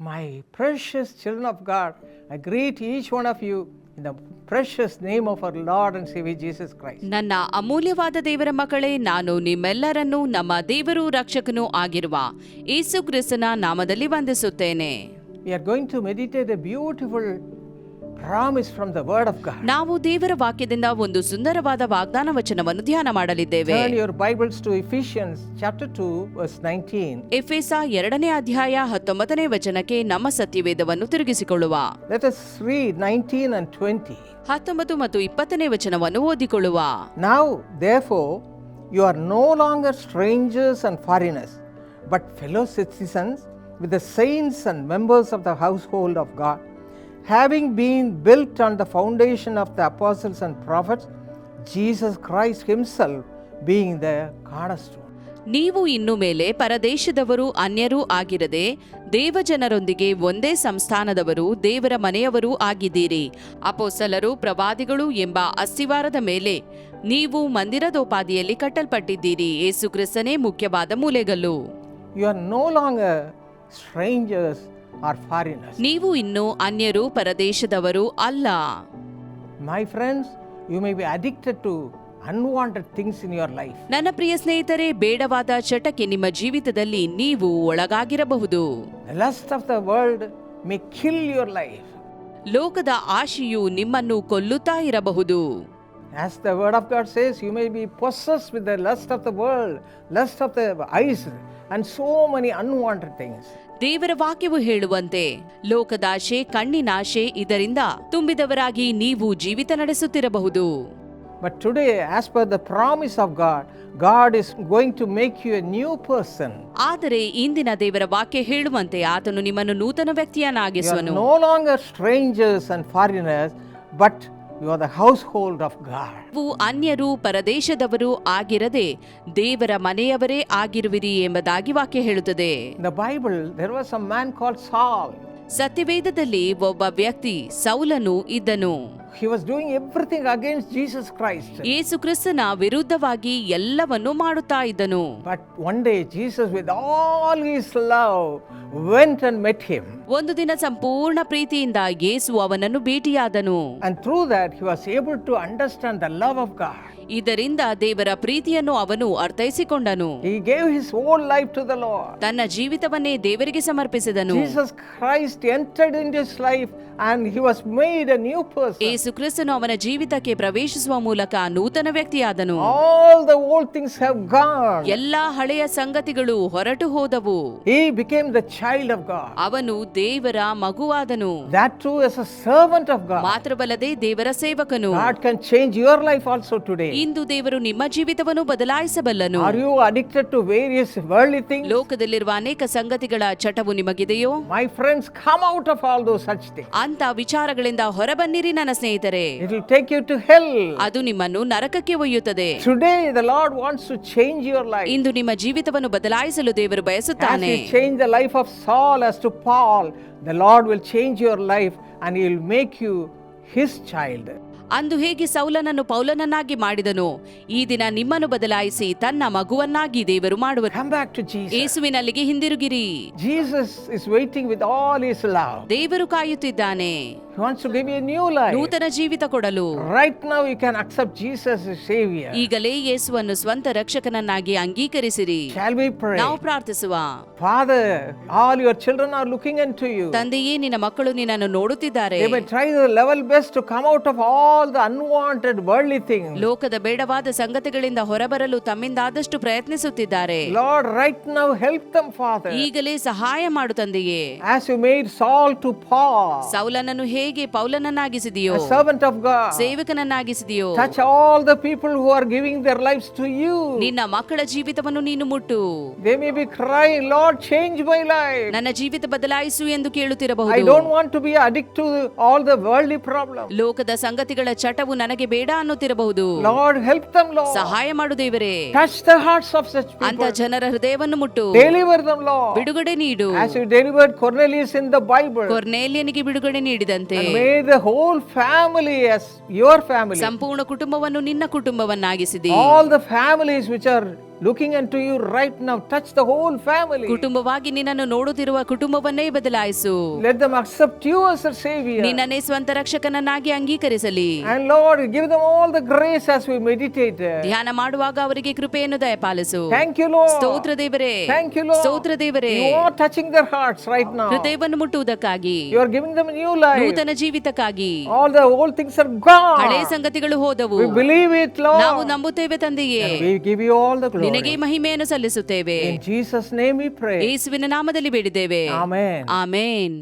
My precious children of God, I greet each one of you in the precious name of our Lord and Savior Jesus Christ. ನನ್ನ ಅಮೂಲ್ಯವಾದ ದೇವರ ಮಕ್ಕಳೇ ನಾನು ನಿಮ್ಮೆಲ್ಲರನ್ನೂ ನಮ್ಮ ದೇವರು ರಕ್ಷಕನೂ ಆಗಿರುವ ಯೇಸು ಕ್ರಿಸ್ತನ ನಾಮದಲ್ಲಿ ವಂದಿಸುತ್ತೇನೆ We are going to meditate a beautiful promise from the Word of God. ನಾವು ದೇವರ ವಾಕ್ಯದಿಂದ ಒಂದು ಸುಂದರವಾದ ವಾಗ್ದಾನ ವಚನವನ್ನು ಧ್ಯಾನ ಮಾಡಲಿದ್ದೇವೆ Turn your Bibles to Ephesians chapter 2, verse 19. ಎಫೆಸ ಎರಡನೇ ಅಧ್ಯಾಯ ಹತ್ತೊಂಬತ್ತನೇ ವಚನಕ್ಕೆ ನಮ್ಮ ಸತ್ಯವೇದವನ್ನು ತಿರುಗಿಸಿಕೊಳ್ಳುವ Let us read 19 and 20. ಹತ್ತೊಂಬತ್ತು ಮತ್ತು ಇಪ್ಪತ್ತನೇ ವಚನವನ್ನು ಓದಿಕೊಳ್ಳುವ Now, therefore, you are no longer strangers and foreigners, but fellow citizens with the saints and members of the household of God, having been built on the foundation of the apostles and prophets, Jesus Christ Himself being the cornerstone. ನೀವು ಇನ್ನು ಮೇಲೆ ಪರದೇಶದವರು ಅನ್ಯರೂ ಆಗಿರದೆ ದೇವಜನರೊಂದಿಗೆ ಒಂದೇ ಸಂಸ್ಥಾನದವರು ದೇವರ ಮನೆಯವರೂ ಆಗಿದ್ದೀರಿ. ಅಪೋಸಲರು ಪ್ರವಾದಿಗಳು ಎಂಬ ಅಸ್ತಿವಾರದ ಮೇಲೆ ನೀವು ಮಂದಿರದೋಪಾದಿಯಲ್ಲಿ ಕಟ್ಟಲ್ಪಟ್ಟಿದ್ದೀರಿ. ಏಸುಕ್ರಿಸ್ತನೇ ಮುಖ್ಯವಾದ ಮೂಲೆಗಲ್ಲು. You are no long strangers or foreigners. ನೀವು ಇನ್ನು ಅನ್ಯರು ಪರದೇಶದವರು ಅಲ್ಲ my friends you may be addicted to unwanted things in your life ನನ್ನ ಪ್ರಿಯ ಸ್ನೇಹಿತರೆ ಬೇಡವಾದ ಚಟಕ್ಕೆ ನಿಮ್ಮ ಜೀವಿತದಲ್ಲಿ ನೀವು ಒಳಗಾಗಿರಬಹುದು lust of the world may kill your life. ಲೋಕದ ಆಶೆಯು ನಿಮ್ಮನ್ನು ಕೊಲ್ಲುತ್ತಾ ಇರಬಹುದು as the word of God says you may be possessed with the lust of the world lust of the eyes and so many unwanted things. ದೇವರ ವಾಕ್ಯವು ಹೇಳುವಂತೆ ಲೋಕದಾಶೆ ಕಣ್ಣಿನಾಶೆ ಇದರಿಂದ ತುಂಬಿದವರಾಗಿ ನೀವು ಜೀವಿತ ನಡೆಸುತ್ತಿರಬಹುದು But today, as per the promise of God, God is going to make you a new person. ಆದರೆ ಇಂದಿನ ದೇವರ ವಾಕ್ಯ ಹೇಳುವಂತೆ ಆತನು ನಿಮ್ಮನ್ನು ನೂತನ You are ವ್ಯಕ್ತಿಯನ್ನಾಗಿಸುವನು no longer strangers and foreigners, but you the hold of God ಅನ್ಯರು ಪರದೇಶದವರು ಆಗಿರದೆ ದೇವರ ಮನೆಯವರೇ ಆಗಿರುವಿರಿ ಎಂಬುದಾಗಿ ವಾಕ್ಯ ಹೇಳುತ್ತದೆ. The Bible there was some man call Saul ಸತ್ಯವೇದದಲ್ಲಿ ಒಬ್ಬ ವ್ಯಕ್ತಿ ಸೌಲನು ಇದ್ದನು. ಎವ್ರಿಥಿಂಗ್ ಯೇಸು ಕ್ರಿಸ್ತನ ವಿರುದ್ಧವಾಗಿ ಎಲ್ಲವನ್ನು ಮಾಡುತ್ತಾ ಇದ್ದನು. But one day Jesus with all his love went and met him ಒಂದು ದಿನ ಸಂಪೂರ್ಣ ಪ್ರೀತಿಯಿಂದ ಯೇಸು ಅವನನ್ನು ಭೇಟಿಯಾದನು. And through that able to understand the love of God ಇದರಿಂದ ದೇವರ ಪ್ರೀತಿಯನ್ನು ಅವನು ಅರ್ಥೈಸಿಕೊಂಡನು. He gave his own life to the Lord ತನ್ನ ಜೀವಿತವನ್ನೇ ದೇವರಿಗೆ ಸಮರ್ಪಿಸಿದನು. Jesus entered into his life and he was made a new person. ಯೇಸು ಕ್ರಿಸ್ತನು ಅವನ ಜೀವಿತಕ್ಕೆ ಪ್ರವೇಶಿಸುವ ಮೂಲಕ ನೂತನ ವ್ಯಕ್ತಿಯಾದನು All the old things have gone. ಎಲ್ಲಾ ಹಳೆಯ ಸಂಗತಿಗಳು ಹೊರಟು ಹೋದವು He became the child of God. ಅವನು ದೇವರ ಮಗುವಾದನು That too as a servant of God. ಮಾತ್ರವಲ್ಲದೆ ದೇವರ ಸೇವಕನು God can change your life also today. ಇಂದು ದೇವರು ನಿಮ್ಮ ಜೀವಿತವನ್ನು ಬದಲಾಯಿಸಬಲ್ಲನು Are you addicted to various worldly things? ಲೋಕದಲ್ಲಿರುವ ಅನೇಕ ಸಂಗತಿಗಳ ಚಟವು ನಿಮಗಿದೆಯೋ My friends, come out of all those such things. ಅಂತ ವಿಚಾರಗಳಿಂದ ಹೊರಬನ್ನಿರಿ ನನ್ನ ಸ್ನೇಹಿತರೆ It will take you to hell. ಅದು ನಿಮ್ಮನ್ನು ನರಕಕ್ಕೆ ಒಯ್ಯುತ್ತದೆ Today, the Lord wants to change your life. ಇಂದು ನಿಮ್ಮ ಜೀವಿತವನ್ನು ಬದಲಾಯಿಸಲು ದೇವರು As ಬಯಸುತ್ತಾನೆ He changed the life of Saul as to Paul, the Lord will change your life and He will make you His child. ಅಂದು ಹೇಗೆ ಸೌಲನನ್ನು ಪೌಲನನ್ನಾಗಿ ಮಾಡಿದನು? ಈ ದಿನ ನಿಮ್ಮನ್ನು ಬದಲಾಯಿಸಿ ತನ್ನ ಮಗುವನ್ನಾಗಿ ದೇವರು ಮಾಡುವರು ಯೇಸುವಿನಲ್ಲಿಗೆ ಹಿಂದಿರುಗಿರಿ. Jesus is waiting with all his love ದೇವರು ಕಾಯುತ್ತಿದ್ದಾನೆ. ನೂತನ ಜೀವಿತ ಕೊಡಲು. Right now you can accept Jesus saviour ಈಗಲೇ ಯೇಸುವನ್ನು ಸ್ವಂತ ರಕ್ಷಕನನ್ನಾಗಿ ಅಂಗೀಕರಿಸಿರಿ. ನಾವು ಪ್ರಾರ್ಥಿಸುವ. Father all your children are looking in to you ತಂದೆಯೇ ನಿನ್ನ ಮಕ್ಕಳು ನಿನ್ನನ್ನು ನೋಡುತ್ತಿದ್ದಾರೆ. Try to level best to come out of all the unwanted worldly things. ಲೋಕದ ಬೇಡವಾದ ಸಂಗತಿಗಳಿಂದ ಹೊರಬರಲು ತಮ್ಮಿಂದಾದಷ್ಟು ಪ್ರಯತ್ನಿಸುತ್ತಿದ್ದಾರೆ Lord, right now help them, Father. ಈಗಲೇ ಸಹಾಯ ಮಾಡು ತಂದೆಯೇ As you made Saul to Paul, ಸೌಲನನ್ನು ಹೇಗೆ ಪೌಲನನ್ನಾಗಿಸಿದೆಯೋ a servant of God. ಸೇವಕನನ್ನಾಗಿಸಿದೆಯೋ Touch all the people who are giving their lives to you. ನಿನ್ನ ಮಕ್ಕಳ ಜೀವಿತವನ್ನು ನೀನು ಮುಟ್ಟು They may be crying, Lord, change my life. ನನ್ನ ಜೀವಿತ ಬದಲಾಯಿಸು ಎಂದು I ಕೇಳುತ್ತಿರಬಹುದು don't want to be addicted to all the worldly problems. ಲೋಕದ ಸಂಗತಿಗಳ ಚಟವು ನನಗೆ ಬೇಡ ಅನ್ನುತ್ತಿರಬಹುದು Lord, help them, Lord. ಸಹಾಯ ಮಾಡು ದೇವರೇ Touch the hearts of such ಅಂತ people. ಜನರ ಹೃದಯವನ್ನು ಮುಟ್ಟು Deliver them, Lord. ಬಿಡುಗಡೆ ನೀಡು As you delivered Cornelius in the Bible. ಕೊರ್ನೇಲಿಯನಿಗೆ ಬಿಡುಗಡೆ ನೀಡಿದಂತೆ And may the whole family as your family. ಸಂಪೂರ್ಣ ಕುಟುಂಬವನ್ನು ನಿನ್ನ ಕುಟುಂಬವನ್ನಾಗಿಸಿದಿ All the families which are looking to you right now. Touch the whole family. ಕುಟುಂಬವಾಗಿ ನಿನ್ನನ್ನು ನೋಡುತ್ತಿರುವ ಕುಟುಂಬವನ್ನೇ ಬದಲಾಯಿಸು Let them accept you as a Savior. ನಿನ್ನನ್ನೇ ಸ್ವಂತ ರಕ್ಷಕನನ್ನಾಗಿ ಅಂಗೀಕರಿಸಲಿ And Lord, give them all the grace as we meditate. ಧ್ಯಾನ ಮಾಡುವಾಗ ಅವರಿಗೆ ಕೃಪೆಯನ್ನು ದಯಪಾಲಿಸು Thank you, Lord. ಸ್ತೋತ್ರ ದೇವರೇ Thank you, Lord. ಸ್ತೋತ್ರ ದೇವರೇ You are touching their hearts right now. ಹೃದಯವನ್ನು ಮುಟ್ಟುವುದಕ್ಕಾಗಿ You are giving them new life. ನೂತನ ಜೀವಿತಕ್ಕಾಗಿ All the old things are ಹಳೆ ಹಳೆಯ ಸಂಗತಿಗಳು ಹೋದವು We believe it, ನಾವು ನಂಬುತ್ತೇವೆ ತಂದೆಯೇ We give you all the ನಿನಗೆ ಮಹಿಮೆಯನ್ನು ಸಲ್ಲಿಸುತ್ತೇವೆ In Jesus' name we pray. ಯೇಸುವಿನ ನಾಮದಲ್ಲಿ ಬೇಡಿದ್ದೇವೆ Amen. ಆಮೇನ್